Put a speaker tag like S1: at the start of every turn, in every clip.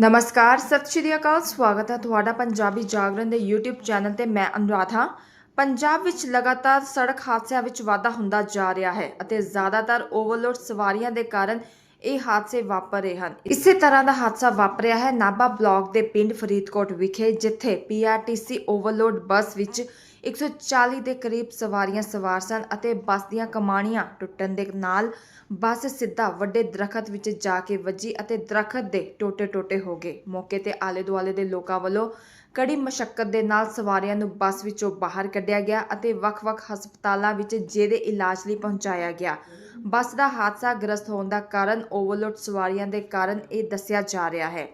S1: ਨਮਸਕਾਰ, ਸਤਿ ਸ਼੍ਰੀ ਅਕਾਲ, ਸਵਾਗਤ ਹੈ ਤੁਹਾਡਾ ਪੰਜਾਬੀ ਜਾਗਰਣ ਦੇ YouTube ਚੈਨਲ ਤੇ ਮੈਂ ਅਨੁਰਾਧਾ। ਪੰਜਾਬ ਵਿੱਚ ਲਗਾਤਾਰ ਸੜਕ ਹਾਦਸਿਆਂ ਵਿੱਚ ਵਾਧਾ ਹੁੰਦਾ ਜਾ ਰਿਹਾ ਹੈ ਅਤੇ ਜ਼ਿਆਦਾਤਰ ਓਵਰਲੋਡ ਸਵਾਰੀਆਂ ਦੇ ਕਾਰਨ ਇਹ ਹਾਦਸੇ ਵਾਪਰ ਰਹੇ ਹਨ। ਇਸੇ ਤਰ੍ਹਾਂ ਦਾ ਹਾਦਸਾ ਵਾਪਰਿਆ ਹੈ ਨਾਭਾ ਬਲਾਕ ਦੇ ਪਿੰਡ ਫਰੀਦਕੋਟ ਵਿਖੇ, ਜਿੱਥੇ PRTC ਓਵਰਲੋਡ ਬੱਸ ਵਿੱਚ 140 ਦੇ ਕਰੀਬ ਸਵਾਰੀਆਂ ਸਵਾਰ ਸਨ ਅਤੇ ਬੱਸ ਦੀਆਂ ਕਮਾਣੀਆਂ ਟੁੱਟਣ ਦੇ ਨਾਲ ਬੱਸ ਸਿੱਧਾ ਵੱਡੇ ਦਰਖਤ ਵਿੱਚ ਜਾ ਕੇ ਵੱਜੀ ਅਤੇ ਦਰਖਤ ਦੇ ਟੋਟੇ-ਟੋਟੇ ਹੋ ਗਏ। ਮੌਕੇ ਤੇ ਆਲੇ-ਦੁਆਲੇ ਦੇ ਲੋਕਾਂ ਵੱਲੋਂ ਕੜੀ ਮਸ਼ੱਕਤ ਦੇ ਨਾਲ ਸਵਾਰੀਆਂ ਨੂੰ ਬੱਸ ਵਿੱਚੋਂ ਬਾਹਰ ਕੱਢਿਆ ਗਿਆ ਅਤੇ ਵੱਖ-ਵੱਖ ਹਸਪਤਾਲਾਂ ਵਿੱਚ ਜਿਹਦੇ ਇਲਾਜ ਲਈ ਪਹੁੰਚਾਇਆ ਗਿਆ। ਬੱਸ ਦਾ ਹਾਦਸਾ ਗ੍ਰਸਤ ਹੋਣ ਦਾ ਕਾਰਨ ਓਵਰਲੋਡ ਸਵਾਰੀਆਂ ਦੇ ਕਾਰਨ ਇਹ ਦੱਸਿਆ ਜਾ ਰਿਹਾ ਹੈ।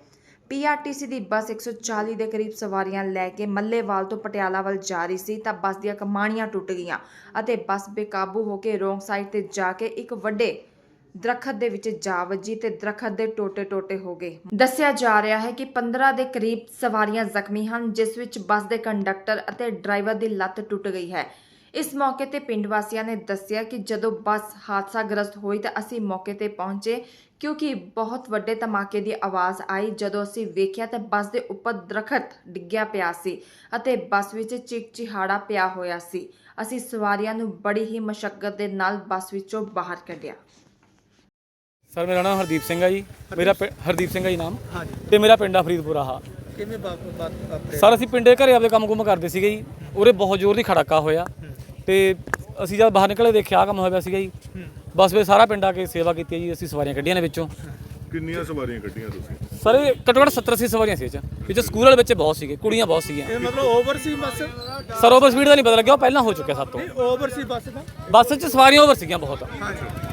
S1: ਪੀਆਰਟੀਸੀ ਦੀ ਬੱਸ 140 ਦੇ ਕਰੀਬ ਸਵਾਰੀਆਂ ਲੈ ਕੇ ਮੱਲੇਵਾਲ ਤੋਂ ਪਟਿਆਲਾ ਵੱਲ ਜਾ ਰਹੀ ਸੀ, ਤਾਂ ਬੱਸ ਦੀਆਂ ਕਮਾਣੀਆਂ ਟੁੱਟ ਗਈਆਂ ਅਤੇ ਬੱਸ ਬੇਕਾਬੂ ਹੋ ਕੇ ਰੋਂਗ ਸਾਈਡ ਤੇ ਜਾ ਕੇ ਇੱਕ ਵੱਡੇ ਦਰਖਤ ਦੇ ਵਿੱਚ ਜਾ ਵੱਜੀ ਤੇ ਦਰਖਤ ਦੇ ਟੋਟੇ-ਟੋਟੇ ਹੋ ਗਏ। ਦੱਸਿਆ ਜਾ ਰਿਹਾ ਹੈ ਕਿ 15 ਦੇ ਕਰੀਬ ਸਵਾਰੀਆਂ ਜ਼ਖਮੀ ਹਨ, ਜਿਸ ਵਿੱਚ ਬੱਸ ਦੇ ਕੰਡਕਟਰ ਅਤੇ ਡਰਾਈਵਰ ਦੀ ਲੱਤ ਟੁੱਟ ਗਈ ਹੈ। ਇਸ ਮੌਕੇ ਤੇ ਪਿੰਡ ਵਾਸੀਆਂ ਨੇ ਦੱਸਿਆ ਕਿ ਜਦੋਂ ਬੱਸ ਹਾਦਸਾਗ੍ਰਸਤ ਹੋਈ ਤਾਂ ਅਸੀਂ ਮੌਕੇ ਤੇ ਪਹੁੰਚੇ ਕਿਉਂਕਿ ਬਹੁਤ ਵੱਡੇ ਧਮਾਕੇ ਦੀ ਆਵਾਜ਼ ਆਈ। ਜਦੋਂ ਅਸੀਂ ਵੇਖਿਆ ਤਾਂ ਬੱਸ ਦੇ ਉੱਪਰ ਦਰਖਤ ਡਿੱਗਿਆ ਪਿਆ ਸੀ ਅਤੇ ਬੱਸ ਵਿੱਚ ਚੀਕ ਚਿਹਾੜਾ ਪਿਆ ਹੋਇਆ ਸੀ। ਅਸੀਂ ਸਵਾਰੀਆਂ ਨੂੰ ਬੜੀ ਹੀ ਮਸ਼ੱਕਤ ਦੇ ਨਾਲ ਬੱਸ ਵਿੱਚੋਂ ਬਾਹਰ ਕੱਢਿਆ।
S2: ਸਰ ਮੇਰਾ ਨਾਮ ਹਰਦੀਪ ਸਿੰਘ ਹੈ ਜੀ। ਮੇਰਾ ਪਿੰ- ਹਰਦੀਪ ਸਿੰਘ ਹੈ ਜੀ ਨਾਮ।
S3: ਹਾਂਜੀ।
S2: ਤੇ ਮੇਰਾ ਪਿੰਡ ਆ ਫਰੀਦਪੁਰ ਆਹ
S3: ਕਿਵੇਂ ਬਾਤ ਬਾਤ
S2: ਸਰ ਅਸੀਂ ਪਿੰਡੇ ਘਰੇ ਆਪਦੇ ਕੰਮ ਕੁਮ ਕਰਦੇ ਸੀਗੇ ਜੀ। ਉਰੇ ਬਹੁਤ ਜ਼ੋਰ ਦੀ ਖੜਾਕਾ ਹੋਇਆ। ਤੇ ਅਸੀਂ ਜਦ ਬਾਹਰ ਨਿਕਲੇ ਦੇਖਿਆ ਆਹ ਕੰਮ ਹੋਇਆ ਪਿਆ ਸੀਗਾ ਜੀ। ਬਸ ਵੇ ਸਾਰਾ ਪਿੰਡ ਆ ਕੇ ਸੇਵਾ ਕੀਤੀ ਹੈ ਜੀ ਅਸੀਂ ਸਵਾਰੀਆਂ ਕੱਢੀਆਂ ਨੇ ਵਿੱਚੋਂ।
S4: ਕਿੰਨੀਆਂ ਸਵਾਰੀਆਂ ਕੱਢੀਆਂ ਤੁਸੀਂ?
S2: ਸਰ ਇਹ ਘੱਟੋ ਘੱਟ 70 80 ਸਵਾਰੀਆਂ ਸੀ ਇਹ 'ਚ। ਵਿੱਚ ਸਕੂਲ ਵਾਲੇ ਬੱਚੇ ਬਹੁਤ ਸੀਗੇ ਕੁੜੀਆਂ ਬਹੁਤ ਸੀਗੀਆਂ।
S3: ਇਹ ਮਤਲਬ ਓਵਰ ਸੀ ਬੱਸ?
S2: ਸਰ ਓਵਰ ਸਪੀਡ ਦਾ ਨਹੀਂ ਪਤਾ ਲੱਗਿਆ ਉਹ ਪਹਿਲਾਂ ਹੋ ਚੁੱਕਿਆ ਸਭ ਤੋਂ।
S3: ਓਵਰ ਸੀ ਬੱਸ ਦਾ?
S2: ਬੱਸ 'ਚ ਸਵਾਰੀਆਂ ਓਵਰ ਸੀਗੀਆਂ ਬਹੁਤ।
S3: ਹਾਂਜੀ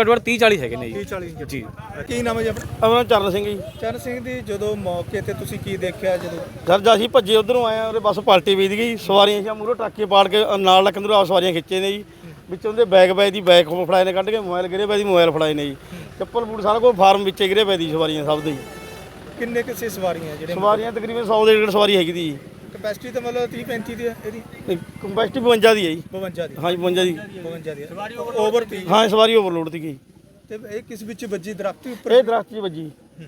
S2: ਘੱਟੋ ਘੱਟ 30 40 ਹੈਗੇ ਨੇ
S3: 30
S2: ਜੀ
S3: 40 ਇੰਜੜ
S2: ਜੀ।
S3: ਕੀ ਨਾਮ ਹੈ ਜੀ ਆਪਣਾ?
S5: ਆਪਣਾ ਚਰਨ ਸਿੰਘ ਜੀ।
S3: ਚਰਨ ਸਿੰਘ ਦੀ ਜਦੋਂ ਮੌਕੇ ਤੇ ਤੁਸੀਂ ਕੀ ਦੇਖਿਆ ਜਦੋਂ?
S5: ਸਰ ਜਦ ਅਸੀਂ ਭੱਜੇ ਉਧਰੋਂ ਆਏ ਆ ਉਹਦੇ ਬੱਸ ਪਲਟੀ ਵੀਦ ਗਈ ਸਵਾਰੀਆਂ ਸੀ ਮੂਹਰੋਂ ਟਰੱਕੇ ਪਾੜ ਕੇ ਨਾਲ ਲੱਕੰਦਰੋਂ ਆ ਸਵਾਰੀਆਂ ਖਿੱਚੇ ਨੇ ਜੀ। ਵਿੱਚੋਂ ਦੇ ਬੈਗ ਬੈਗ ਦੀ ਬੈਗ ਫੜਾਏ ਨੇ ਕੱਢ ਕੇ ਮੋਬਾਈਲ ਗਿਰੇ ਪਏ ਦੀ ਮੋਬਾਈਲ ਫੜਾਏ ਨੇ ਜੀ। ਚੱਪਲ ਬੂਟ ਸਾਰਾ ਕੁਝ ਫਾਰਮ ਵਿੱਚੇ ਗਿਰੇ ਪਏ ਦੀ ਸਵਾਰੀਆਂ ਸਭ ਦੇ ਜੀ।
S3: ਕਿੰਨੇ ਕਿਸੇ ਸਵਾਰੀਆਂ ਜਿਹੜੇ
S5: ਸਵਾਰੀਆਂ ਤਕਰੀਬਨ 100 ਦੇ ਡੇਢ ਸਵਾਰੀ ਹੈਗੀ ਦੀ
S3: ਕਪੈਸਿਟੀ ਤਾਂ ਮਤਲਬ 30 35 ਦੀ ਹੈ ਇਹਦੀ।
S5: ਕੰਪੈਸਟੀ 52 ਦੀ ਹੈ ਜੀ।
S3: 52 ਦੀ।
S5: ਹਾਂਜੀ 52 ਦੀ।
S3: 52 ਦੀ ਸਵਾਰੀ ਓਵਰ 30
S5: ਹਾਂ ਸਵਾਰੀ ਓਵਰਲੋਡ ਦੀ ਗਈ
S3: ਤੇ ਇਹ ਕਿਸ ਵਿੱਚ ਵੱਜੀ? ਦਰਖਤ ਦੇ ਉੱਪਰ?
S5: ਇਹ ਦਰਖਤ 'ਚ ਵੱਜੀ।
S3: ਹੂੰ।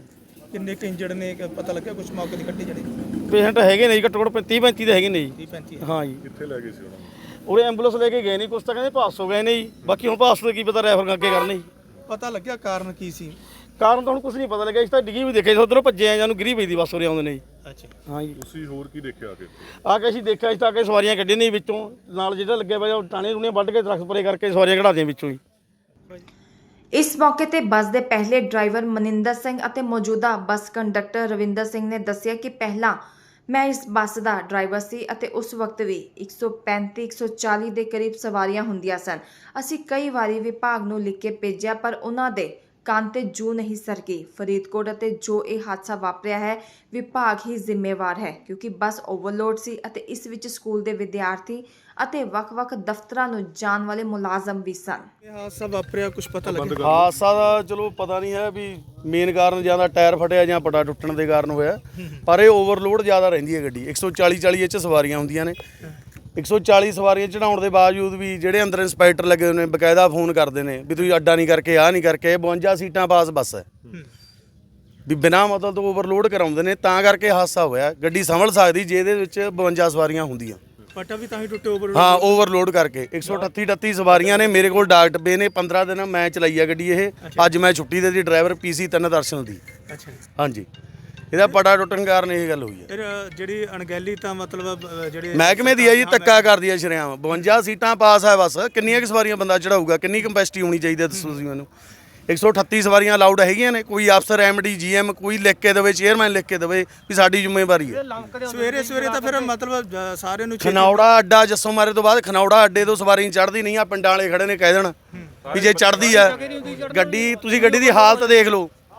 S3: ਕਿੰਨੇ ਕਿੰਜੜ ਨੇ? ਕਿ ਪਤਾ ਲੱਗਿਆ ਕੁਝ ਮੌਕੇ ਦੀ ਕੱਢੀ ਜਿਹੜੇ
S5: ਪੇਸ਼ੈਂਟ ਹੈਗੇ ਨੇ ਜੀ ਘੱਟੋ ਘੱਟ 30 35 ਦੇ ਹੈਗੇ ਨੇ ਜੀ।
S3: 30 35
S5: ਹਾਂ। ਜੀ।
S4: ਕਿੱਥੇ ਲੈ ਗਏ ਸੀ ਉਹਨਾਂ ਨੂੰ?
S5: ਉਹਦੇ ਐਂਬੂਲੈਂਸ ਲੈ ਕੇ ਗਏ ਨਹੀਂ ਕੁਛ ਤਾਂ ਕਹਿੰਦੇ ਪਾਸ ਹੋ ਗਏ ਨੇ ਜੀ। ਬਾਕੀ ਹੁਣ ਪਾਸ ਤੋਂ ਕੀ ਪਤਾ ਰੈਫਰ ਅੱਗੇ ਕਰਨੇ ਜੀ।
S3: ਪਤਾ ਲੱਗਿਆ ਕਾਰਨ ਕੀ ਸੀ?
S5: ਕਾਰਨ ਤਾਂ ਹੁਣ ਕੁਝ ਨਹੀਂ ਪਤਾ ਲੱਗਿਆ ਇਸ ਤਾਂ ਡਿੱਗੀ ਵੀ ਦੇਖੇ ਉਧਰੋਂ ਭੱਜੇ ਆ ਜਾਨੂੰ ਗਿਰੀ ਪਈ ਦੀ ਬੱਸ ਉਰੇ ਆਉਂਦੇ ਨੇ ਜੀ।
S3: ਅੱਛਾ।
S5: ਹਾਂ ਜੀ
S4: ਤੁਸੀਂ ਹੋਰ ਕੀ ਦੇਖਿਆ ਆ ਕੇ
S5: ਆ ਕੇ ਅਸੀਂ ਦੇਖਿਆ ਇਸ ਤਾਂ ਕਿ ਸਵਾਰੀਆਂ ਕੱਢੀਆਂ ਨਹੀਂ ਵਿੱਚੋਂ। ਨਾਲ ਜਿਹੜਾ ਲੱਗਿਆ ਪਿਆ ਉਹ ਟਾਣੇ ਰੂਣੇ ਵੱਢ ਕੇ ਦਰਖਤ ਪਰੇ ਕਰਕੇ ਸਵਾਰੀਆਂ ਕਢਾ ਦੀਆਂ ਵਿੱਚੋਂ ਹੀ।
S1: ਇਸ ਮੌਕੇ ਤੇ ਬੱਸ ਦੇ ਪਹਿਲੇ ਡਰਾਈਵਰ ਮਨਿੰਦਰ ਸਿੰਘ ਅਤੇ ਮੌਜੂਦਾ ਬੱਸ ਕੰਡਕਟਰ ਰਵਿੰਦਰ ਸਿੰਘ ਨੇ ਦੱਸਿਆ ਕਿ ਪਹਿਲਾਂ ਮੈਂ ਇਸ ਬੱਸ ਦਾ ਡਰਾਈਵਰ ਸੀ ਅਤੇ ਉਸ ਵਕਤ ਵੀ 135 140 ਦੇ ਕਰੀਬ ਸਵਾਰੀਆਂ ਹੁੰਦੀਆਂ ਸਨ। ਅਸੀਂ ਕਈ ਵਾਰੀ ਵਿਭਾਗ ਨੂੰ ਲਿਖ ਕੇ ਭੇਜਿਆ ਪਰ ਉਹਨਾਂ ਦੇ ਕੰਨ ਤੇ ਜੂ ਨਹੀਂ ਸਰਕੀ ਫਰੀਦਕੋਟ ਅਤੇ ਜੋ ਇਹ ਹਾਦਸਾ ਵਾਪਰਿਆ ਹੈ ਵਿਭਾਗ ਹੀ ਜ਼ਿੰਮੇਵਾਰ ਹੈ ਕਿਉਂਕਿ ਬੱਸ ਓਵਰਲੋਡ ਸੀ ਅਤੇ ਇਸ ਵਿੱਚ ਸਕੂਲ ਦੇ ਵਿਦਿਆਰਥੀ ਅਤੇ ਵੱਖ-ਵੱਖ ਦਫ਼ਤਰਾਂ ਨੂੰ ਜਾਣ ਵਾਲੇ ਮੁਲਾਜ਼ਮ ਵੀ ਸਨ।
S3: ਇਹ ਹਾਦਸਾ ਵਾਪਰਿਆ ਕੁਝ ਪਤਾ ਲੱਗਿਆ?
S5: ਹਾਦਸਾ ਦਾ ਚਲੋ ਪਤਾ ਨਹੀਂ ਹੈ ਵੀ ਮੇਨ ਕਾਰਨ ਜਾਂ ਤਾਂ ਟਾਇਰ ਫਟਿਆ ਜਾਂ ਪਟਾ ਟੁੱਟਣ ਦੇ ਕਾਰਨ ਹੋਇਆ। ਪਰ ਇਹ ਓਵਰਲੋਡ ਜ਼ਿਆਦਾ ਰਹਿੰਦੀ ਹੈ ਗੱਡੀ। 140 40 ਇਹ ਚ ਸਵਾਰੀਆਂ ਹੁੰਦੀਆਂ ਨੇ। 140 ਸਵਾਰੀਆਂ ਚੜਾਉਣ ਦੇ ਬਾਵਜੂਦ ਵੀ ਜਿਹੜੇ ਅੰਦਰ ਇੰਸਪੈਕਟਰ ਲੱਗੇ ਹੋਏ ਨੇ ਬਕਾਇਦਾ ਫੋਨ ਕਰਦੇ ਨੇ ਵੀ ਤੁਸੀਂ ਅੱਡਾ ਨਹੀਂ ਕਰਕੇ ਆਹ ਨਹੀਂ ਕਰਕੇ ਇਹ 52 ਸੀਟਾਂ ਪਾਸ ਬੱਸ ਹੈ। ਵੀ ਬਿਨਾਂ ਮਤਲਬ ਤੋਂ ਓਵਰਲੋਡ ਕਰਾਉਂਦੇ ਨੇ ਤਾਂ ਕਰਕੇ ਹਾਦਸਾ ਹੋਇਆ। ਗੱਡੀ ਸੰਭਲ ਸਕਦੀ ਜੇ ਇਹਦੇ ਵਿੱਚ 52 ਸਵਾਰੀਆਂ ਹੁੰਦੀਆਂ।
S3: ਪਟਾ ਵੀ ਤਾਂ ਹੀ ਟੁੱਟੇ ਓਵਰ
S5: ਹਾਂ ਓਵਰਲੋਡ ਕਰਕੇ। 138 38 ਸਵਾਰੀਆਂ ਨੇ ਮੇਰੇ ਕੋਲ ਡਾਕ ਡੱਬੇ ਨੇ 15 ਦਿਨ ਮੈਂ ਚਲਾਈ ਆ ਗੱਡੀ ਇਹ। ਅੱਜ ਮੈਂ ਛੁੱਟੀ ਦੇ ਦੀ ਡਰਾਈਵਰ ਪੀਸੀ ਤਿੰਨ ਦਰਸ਼ਨ ਦੀ।
S3: ਅੱਛਾ
S5: ਹਾਂਜੀ। ਇਹਦਾ ਪੜਾ ਟੁੱਟਣ ਕਾਰਨ ਇਹ ਗੱਲ ਹੋਈ ਹੈ।
S3: ਫਿਰ ਜਿਹੜੀ ਅਣਗਹਿਲੀ ਤਾਂ ਮਤਲਬ ਅ, ਜਿਹੜੇ
S5: ਮਹਿਕਮੇ ਦੀ ਹੈ ਜੀ ਧੱਕਾ ਕਰਦੀ ਹੈ ਸ਼ਰਿਆਮ। 52 ਸੀਟਾਂ ਪਾਸ ਹੈ ਬਸ। ਕਿੰਨੀਆਂ ਕੁ ਸਵਾਰੀਆਂ ਬੰਦਾ ਚੜਾਊਗਾ? ਕਿੰਨੀ ਕੰਪੈਸਿਟੀ ਹੋਣੀ ਚਾਹੀਦੀ ਹੈ ਦੱਸੋ ਤੁਸੀਂ ਮੈਨੂੰ? 138 ਸਵਾਰੀਆਂ ਅਲਾਉਡ ਹੈਗੀਆਂ ਨੇ। ਕੋਈ ਅਫਸਰ ਐਮਡੀ ਜੀਐਮ ਕੋਈ ਲਿਖ ਕੇ ਦੇਵੇ ਚੇਅਰਮੈਨ ਲਿਖ ਕੇ ਦੇਵੇ ਵੀ ਸਾਡੀ ਜ਼ਿੰਮੇਵਾਰੀ ਹੈ।
S3: ਸਵੇਰੇ ਸਵੇਰੇ ਤਾਂ ਫਿਰ ਮਤਲਬ ਅ, ਸਾਰਿਆਂ ਨੂੰ ਛੇਤੀ-
S5: ਖਨੌੜਾ ਅੱਡਾ ਜੱਸੋ ਮਾਰੇ ਤੋਂ ਬਾਅਦ ਖਨੌੜਾ ਅੱਡੇ ਤੋਂ ਸਵਾਰੀ ਚੜਦੀ ਨਹੀਂ ਆ ਪਿੰਡਾਂ ਵਾਲੇ ਖੜੇ ਨੇ ਕਹਿ ਦੇਣ ਵੀ ਜੇ ਚੜਦੀ ਆ ਗੱਡੀ ਤੁਸੀਂ ਗੱਡੀ ਦੀ ਹਾਲਤ ਦੇਖ ਲਓ।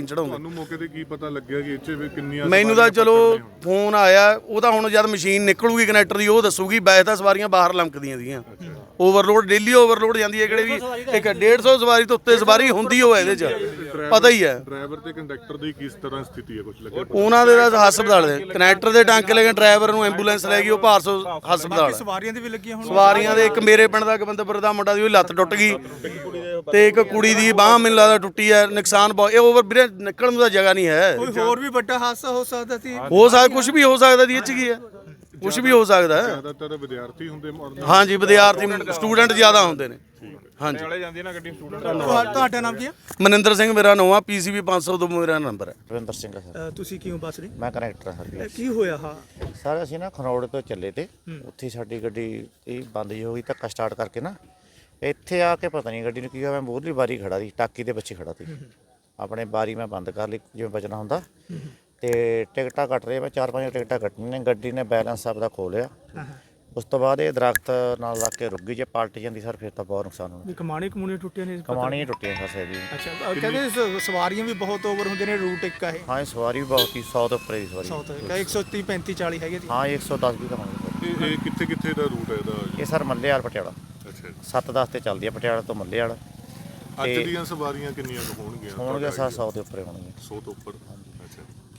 S5: ਨਹੀਂ ਚੜਾਉਂਦੇ।
S4: ਤੁਹਾਨੂੰ ਮੌਕੇ ਤੇ ਕੀ ਪਤਾ ਲੱਗਿਆ ਕਿ ਇੱਥੇ ਵੀ ਕਿੰਨੀਆਂ
S5: ਮੈਨੂੰ ਤਾਂ ਚਲੋ? ਫੋਨ ਆਇਆ ਉਹ ਤਾਂ ਹੁਣ ਜਦ ਮਸ਼ੀਨ ਨਿਕਲੂਗੀ ਕਨੈਕਟਰ ਦੀ ਉਹ ਦੱਸੂਗੀ ਵੈਸੇ ਤਾਂ ਸਵਾਰੀਆਂ ਬਾਹਰ ਲੰਕਦੀਆਂ ਸੀਗੀਆਂ। ਓਵਰਲੋਡ ਡੇਲੀ ਓਵਰਲੋਡ ਜਾਂਦੀ ਹੈ ਕਿਹੜੇ ਵੀ ਇੱਕ 150 ਸਵਾਰੀ ਤੋਂ ਉੱਤੇ ਸਵਾਰੀ ਹੁੰਦੀ ਹੋਵੇ ਇਹਦੇ 'ਚ ਪਤਾ ਹੀ ਹੈ।
S4: ਡਰਾਈਵਰ ਤੇ ਕੰਡਕਟਰ ਦੀ ਕਿਸ ਤਰ੍ਹਾਂ ਸਥਿਤੀ ਹੈ ਕੁਝ ਲੱਗਿਆ?
S5: ਉਹਨਾਂ ਦੇ ਤਾਂ ਹਸਪਤਾਲ ਦੇ ਕਨੈਕਟਰ ਦੇ ਟਾਂਕੇ ਲੈ ਕੇ ਡਰਾਈਵਰ ਨੂੰ ਐਂਬੂਲੈਂਸ ਲੈ ਗਈ ਉਹ ਭਾਰਸੋ ਹਸਪਤਾਲ
S3: ਸਵਾਰੀਆਂ ਦੇ ਵੀ ਲੱਗੀਆਂ ਹੁਣ
S5: ਸਵਾਰੀਆਂ ਦੇ ਇੱਕ ਮੇਰੇ ਪਿੰਡ ਦਾ ਗਵੰਦਪੁਰ ਦਾ ਮੁੰਡਾ ਦੀ ਲੱਤ ਟੁੱਟ ਗਈ ਤੇ ਇੱਕ ਕੁੜੀ ਦੀ ਬਾਹ ਮੈਨੂੰ ਲੱਗਦਾ ਟੁੱਟੀ ਹੈ ਨੁਕਸਾਨ ਬਹੁਤ ਇਹ ਓਵਰ ਵੀਰੇ ਨਿਕਲਣ ਨੂੰ ਤਾਂ ਜਗ੍ਹਾ ਨਹੀਂ ਹੈ।
S3: ਕੋਈ ਹੋਰ ਵੀ ਵੱਡਾ ਹਾਦਸਾ ਹੋ ਸਕਦਾ ਸੀ?
S5: ਹੋ ਸਕਦਾ ਕੁਝ ਵੀ ਹੋ ਸਕਦਾ ਦੀ ਇਹ ਚ ਕੀ ਹੈ? ਕੁਝ ਵੀ ਹੋ ਸਕਦਾ ਹੈ।
S4: ਜ਼ਿਆਦਾਤਰ ਵਿਦਿਆਰਥੀ ਹੁੰਦੇ ਮਰਨ
S5: ਹਾਂਜੀ ਵਿਦਿਆਰਥੀ ਸਟੂਡੈਂਟ ਜ਼ਿਆਦਾ ਹੁੰਦੇ ਨੇ। ਹਾਂਜੀ।
S3: ਤੁਹਾ- ਤੁਹਾਡਾ ਨਾਮ ਕੀ ਹੈ?
S5: ਮਨਿੰਦਰ ਸਿੰਘ ਮੇਰਾ ਨਾਮ ਆ ਪੀਸੀਬੀ 500 ਤੋਂ ਮੇਰਾ ਨੰਬਰ ਹੈ।
S6: ਰਵਿੰਦਰ ਸਿੰਘ ਆ ਸਰ।
S3: ਅ, ਤੁਸੀਂ ਕਿਉਂ ਬੱਸ ਰਹੇ
S6: ਮੈਂ ਕਨੈਕਟਰ ਹਾਂ ਸਰ
S3: ਅ, ਕੀ ਹੋਇਆ ਹਾਂ?
S6: ਸਰ ਅਸੀਂ ਨਾ ਖਰੋੜ ਤੋਂ ਚੱਲੇ ਤੇ। ਉੱਥੇ ਸਾਡੀ ਗੱਡੀ ਇਹ ਬੰਦ ਜੀ ਹੋ ਗਈ ਧੱਕਾ ਸਟਾਰਟ ਕਰਕੇ ਨਾ। ਇੱਥੇ ਆ ਕੇ ਪਤਾ ਨਹੀਂ ਗੱਡੀ ਨੂੰ ਕੀ ਹੋਇਆ ਮੈਂ ਮੂਹਰਲੀ ਬਾਰੀ ਖੜਾ ਸੀ ਟਾਕੀ ਦੇ ਪਿੱਛੇ ਖੜਾ ਸੀ। ਆਪਣੇ ਬਾਰੀ ਮੈਂ ਬੰਦ ਕਰ ਲਈ ਜਿਵੇਂ ਬਚਣਾ ਹੁੰਦਾ। ਤੇ ਟਿਕਟਾਂ ਕੱਟ ਰਹੇ ਮੈਂ ਚਾਰ ਪੰਜ ਟਿਕਟਾਂ ਕੱਟਣੀਆਂ ਨੇ ਗੱਡੀ ਨੇ ਬੈਲੈਂਸ ਆਪਦਾ ਖੋ ਲਿਆ। ਉਸ ਤੋਂ ਬਾਅਦ ਇਹ ਦਰਖਤ ਨਾਲ ਲੱਗ ਕੇ ਰੁਕ ਗਈ ਜੇ ਪਲਟ ਜਾਂਦੀ ਸਰ ਫਿਰ ਤਾਂ ਬਹੁਤ ਨੁਕਸਾਨ ਹੋਣਾ।
S3: ਕਮਾਣੀ ਕਮੂਣੀ ਟੁੱਟੀਆਂ ਨੇ
S6: ਕਮਾਣੀਆਂ ਟੁੱਟੀਆਂ ਸਰ ਸੇ ਦੀ
S3: ਅੱਛਾ ਕਹਿੰਦੇ ਸ- ਸਵਾਰੀਆਂ ਵੀ ਬਹੁਤ ਓਵਰ ਹੁੰਦੇ ਨੇ ਰੂਟ ਇੱਕ ਆ ਇਹ।
S6: ਹਾਂ ਇਹ ਸਵਾਰੀ ਵੀ ਬਹੁਤ ਹੀ 100 ਤੋਂ ਉੱਪਰ ਦੀ ਸਵਾਰੀ।
S3: ਸਾਊਥ ਦਾ 130 35 40 ਹੈਗੇ ਸੀ
S6: ਹਾਂ ਇਹ 110 ਵੀ ਕਰਾਂਗੇ
S4: ਇਹ ਇਹ ਕਿੱਥੇ ਕਿੱਥੇ ਦਾ ਰੂਟ ਹੈ ਇਹਦਾ?
S6: ਇਹ ਸਰ ਮੱਲੇ ਵਾਲ ਪਟਿਆਲਾ।
S4: ਅੱਛਾ ਜੀ।
S6: 7-10 ਤੇ ਚੱਲਦੀ ਹੈ ਪਟਿਆਲਾ ਤੋਂ ਮੱਲੇ ਵਾਲਾ
S4: ਅੱਜ ਦੀਆਂ ਸਵਾਰੀਆਂ ਕਿੰਨੀਆਂ ਕੁ ਹੋਣਗੀਆਂ?
S6: ਹੋਣਗੇ ਸਰ 100 ਦੇ ਉੱਪਰ ਹੋਣਗੇ
S4: 100 ਤੋਂ ਉੱਪਰ।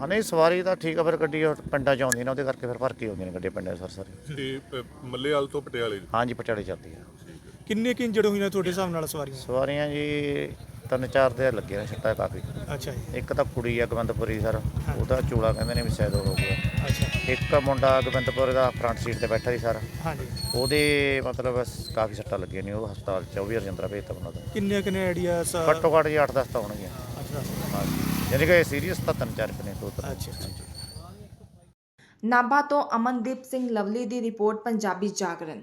S6: ਹਾਂ ਨਹੀਂ ਸਵਾਰੀ ਤਾਂ ਠੀਕ ਆ ਫਿਰ ਗੱਡੀ ਉਹ ਪਿੰਡਾਂ ਚ ਆਉਂਦੀ ਨੇ ਉਹਦੇ ਕਰਕੇ ਫਿਰ ਭਰ ਕੇ ਆਉਂਦੀਆਂ ਨੇ ਗੱਡੀਆਂ ਪਿੰਡਾਂ 'ਚ ਸਰ ਸਰ।
S4: ਤੇ ਮੱਲੇਵਾਲ ਤੋਂ ਪਟਿਆਲੇ
S6: ਹਾਂਜੀ ਪਟਿਆਲੇ ਚੱਲਦੀ ਆ।
S3: ਕਿੰਨੇ ਕਿ ਇੰਜਰਡ ਹੋਈਆਂ ਤੁਹਾਡੇ ਹਿਸਾਬ ਨਾਲ ਸਵਾਰੀਆਂ?
S6: ਸਵਾਰੀਆਂ ਜੀ ਤਿੰਨ ਚਾਰ ਦੇ ਲੱਗੇ ਨੇ ਛੱਟਾ ਕਾਫੀ।
S3: ਅੱਛਾ ਜੀ।
S6: ਇੱਕ ਤਾਂ ਕੁੜੀ ਆ ਗਵੰਦਪੁਰੀ ਸਰ ਉਹਦਾ ਚੋਲਾ ਕਹਿੰਦੇ ਨੇ ਵੀ ਸ਼ਾਇਦ ਉਹ ਹੋ ਗਿਆ।
S3: ਅੱਛਾ।
S6: ਇੱਕ ਮੁੰਡਾ ਗਵੰਦਪੁਰ ਦਾ ਫਰੰਟ ਸੀਟ ਤੇ ਬੈਠਾ ਸੀ ਸਰ।
S3: ਹਾਂਜੀ।
S6: ਉਹਦੇ ਮਤਲਬ ਸ- ਕਾਫੀ ਸੱਟਾਂ ਲੱਗੀਆਂ ਨੇ ਉਹ ਹਸਪਤਾਲ ਚ ਉਹ ਵੀ ਰਜਿੰਦਰਾ ਭੇਜਤਾ ਉਹਨਾਂ ਦਾ।
S3: ਕਿੰਨੇ ਕਿੰਨੇ ਆਈਡੀਆ
S6: ਘੱਟੋ ਘੱਟ ਜੀ 8-10 ਤਾਂ ਹੋਣਗੀਆਂ।
S3: ਅੱਛਾ
S6: ਹਾਂਜੀ। ਯਾਨੀ ਕਿ ਸੀਰੀਅਸ ਤਾਂ ਤਿੰਨ ਚਾਰ ਕੁ ਨੇ ਦੋ ਤਿੰਨ।
S3: ਅੱਛਾ
S1: ਨਾਭਾ ਤੋਂ ਅਮਨਦੀਪ ਸਿੰਘ ਲਵਲੀ ਦੀ ਰਿਪੋਰਟ ਪੰਜਾਬੀ ਜਾਗਰਣ।